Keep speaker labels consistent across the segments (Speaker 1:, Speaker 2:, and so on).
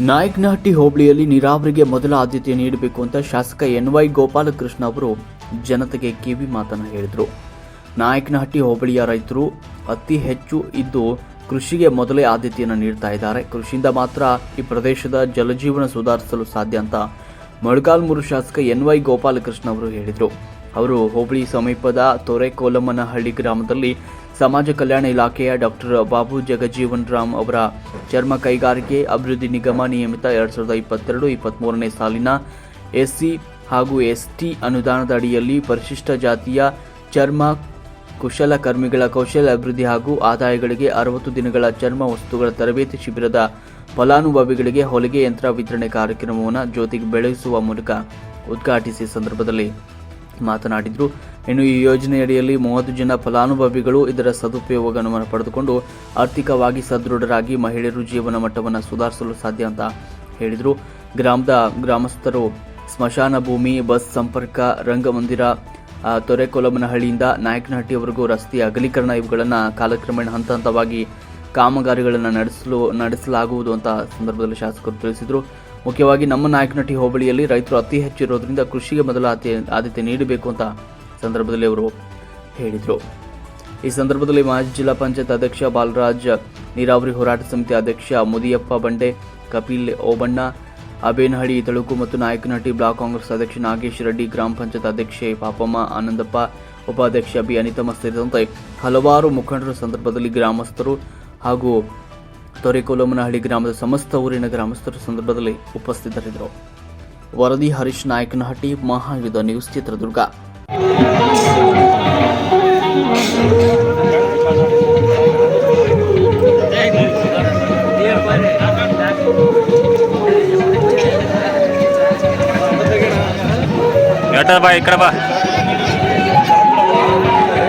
Speaker 1: ನಾಯಕನಹಟ್ಟಿ ಹೋಬಳಿಯಲ್ಲಿ ನೀರಾವರಿಗೆ ಮೊದಲ ಆದ್ಯತೆ ನೀಡಬೇಕು ಅಂತ ಶಾಸಕ ಎನ್ ವೈ ಗೋಪಾಲಕೃಷ್ಣ ಅವರು ಜನತೆಗೆ ಕಿವಿ ಮಾತನ್ನು ಹೇಳಿದರು. ನಾಯಕನಹಟ್ಟಿ ಹೋಬಳಿಯ ರೈತರು ಅತಿ ಹೆಚ್ಚು ಇದ್ದು ಕೃಷಿಗೆ ಮೊದಲೇ ಆದ್ಯತೆಯನ್ನು ನೀಡ್ತಾ ಇದ್ದಾರೆ. ಕೃಷಿಯಿಂದ ಮಾತ್ರ ಈ ಪ್ರದೇಶದ ಜಲಜೀವನ ಸುಧಾರಿಸಲು ಸಾಧ್ಯ ಅಂತ ಮೊಳಕಾಲ್ಮೂರು ಶಾಸಕ ಎನ್ ವೈ ಗೋಪಾಲಕೃಷ್ಣ ಅವರು ಹೇಳಿದರು. ಅವರು ಹೋಬಳಿ ಸಮೀಪದ ತೊರೆಕೋಲಮ್ಮನಹಳ್ಳಿ ಗ್ರಾಮದಲ್ಲಿ ಸಮಾಜ ಕಲ್ಯಾಣ ಇಲಾಖೆಯ ಡಾಕ್ಟರ್ ಬಾಬು ಜಗಜೀವನ್ ರಾಮ್ ಅವರ ಚರ್ಮ ಕೈಗಾರಿಕೆ ಅಭಿವೃದ್ಧಿ ನಿಗಮ ನಿಯಮಿತ ಎರಡ್ ಸಾವಿರದ ಇಪ್ಪತ್ತೆರಡು ಇಪ್ಪತ್ತ್ಮೂರನೇ ಸಾಲಿನ ಎಸ್ಸಿ ಹಾಗೂ ಎಸ್ಟಿ ಅನುದಾನದ ಅಡಿಯಲ್ಲಿ ಪರಿಶಿಷ್ಟ ಜಾತಿಯ ಚರ್ಮ ಕುಶಲಕರ್ಮಿಗಳ ಕೌಶಲ್ಯ ಅಭಿವೃದ್ಧಿ ಹಾಗೂ ಆದಾಯಗಳಿಗೆ ಅರವತ್ತು ದಿನಗಳ ಚರ್ಮ ವಸ್ತುಗಳ ತರಬೇತಿ ಶಿಬಿರದ ಫಲಾನುಭವಿಗಳಿಗೆ ಹೊಲಿಗೆ ಯಂತ್ರ ವಿತರಣೆ ಕಾರ್ಯಕ್ರಮವನ್ನು ಜ್ಯೋತಿಗೆ ಬೆಳೆಸುವ ಮೂಲಕ ಉದ್ಘಾಟಿಸಿ ಸಂದರ್ಭದಲ್ಲಿ. ಮಾತನಾಡಿದರು. ಇನ್ನು ಈ ಯೋಜನೆಯಡಿಯಲ್ಲಿ ಮೂವತ್ತು ಜನ ಫಲಾನುಭವಿಗಳು ಇದರ ಸದುಪಯೋಗವನ್ನು ಪಡೆದುಕೊಂಡು ಆರ್ಥಿಕವಾಗಿ ಸದೃಢರಾಗಿ ಮಹಿಳೆಯರು ಜೀವನ ಮಟ್ಟವನ್ನು ಸುಧಾರಿಸಲು ಸಾಧ್ಯ ಅಂತ ಹೇಳಿದರು. ಗ್ರಾಮದ ಗ್ರಾಮಸ್ಥರು ಸ್ಮಶಾನ ಭೂಮಿ, ಬಸ್ ಸಂಪರ್ಕ, ರಂಗಮಂದಿರ ತೊರೆಕೊಲಮನಹಳ್ಳಿಯಿಂದ ನಾಯಕನಹಟ್ಟಿಯವರೆಗೂ ರಸ್ತೆ ಅಗಲೀಕರಣ ಇವುಗಳನ್ನು ಕಾಲಕ್ರಮೇಣ ಹಂತ ಹಂತವಾಗಿ ಕಾಮಗಾರಿಗಳನ್ನು ನಡೆಸಲು, ನಡೆಸಲಾಗುವುದು ಅಂತ ಸಂದರ್ಭದಲ್ಲಿ ಶಾಸಕರು ತಿಳಿಸಿದರು. ಮುಖ್ಯವಾಗಿ ನಮ್ಮ ನಾಯಕನಟ್ಟಿ ಹೋಬಳಿಯಲ್ಲಿ ರೈತರು ಅತಿ ಹೆಚ್ಚಿರೋದ್ರಿಂದ ಕೃಷಿಗೆ ಮೊದಲ ಆದ್ಯ ಆದ್ಯತೆ ನೀಡಬೇಕು ಅಂತ ಸಂದರ್ಭದಲ್ಲಿ ಅವರು ಹೇಳಿದರು. ಈ ಸಂದರ್ಭದಲ್ಲಿ ಮಾಜಿ ಜಿಲ್ಲಾ ಪಂಚಾಯತ್ ಅಧ್ಯಕ್ಷ ಬಾಲರಾಜ್, ನೀರಾವರಿ ಹೋರಾಟ ಸಮಿತಿ ಅಧ್ಯಕ್ಷ ಮುದಿಯಪ್ಪ ಬಂಡೆ, ಕಪಿಲ್ ಓಬಣ್ಣ, ಅಬೇನಹಳ್ಳಿ ತಳುಕು ಮತ್ತು ನಾಯಕನಹಟ್ಟಿ ಬ್ಲಾಕ್ ಕಾಂಗ್ರೆಸ್ ಅಧ್ಯಕ್ಷ ನಾಗೇಶ್ ರೆಡ್ಡಿ, ಗ್ರಾಮ ಪಂಚಾಯತ್ ಅಧ್ಯಕ್ಷೆ ಪಾಪಮ್ಮ ಆನಂದಪ್ಪ, ಉಪಾಧ್ಯಕ್ಷ ಬಿ ಅನಿತಮ್ಮ ಸೇರಿದಂತೆ ಹಲವಾರು ಮುಖಂಡರ ಸಂದರ್ಭದಲ್ಲಿ ಗ್ರಾಮಸ್ಥರು ಹಾಗೂ ತೊರೆಕೋಲಮನಹಳ್ಳಿ ಗ್ರಾಮದ ಸಮಸ್ತ ಊರಿನ ಗ್ರಾಮಸ್ಥರ ಸಂದರ್ಭದಲ್ಲಿ ಉಪಸ್ಥಿತರಿದ್ದರು. ವರದಿ ಹರೀಶ್ ನಾಯಕನಹಟ್ಟಿ ಮಹಾಯುಧ ನ್ಯೂಸ್ ಚಿತ್ರದುರ್ಗ.
Speaker 2: ಎಟ್ಟ ಬಾ ಈ ಕಡೆ ಬಾ.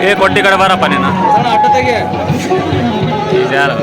Speaker 2: ಏ ಕೊಟ್ಟಿ ಕಡೆ ಬಾರಪ್ಪ ನೀನು. ಯಾರು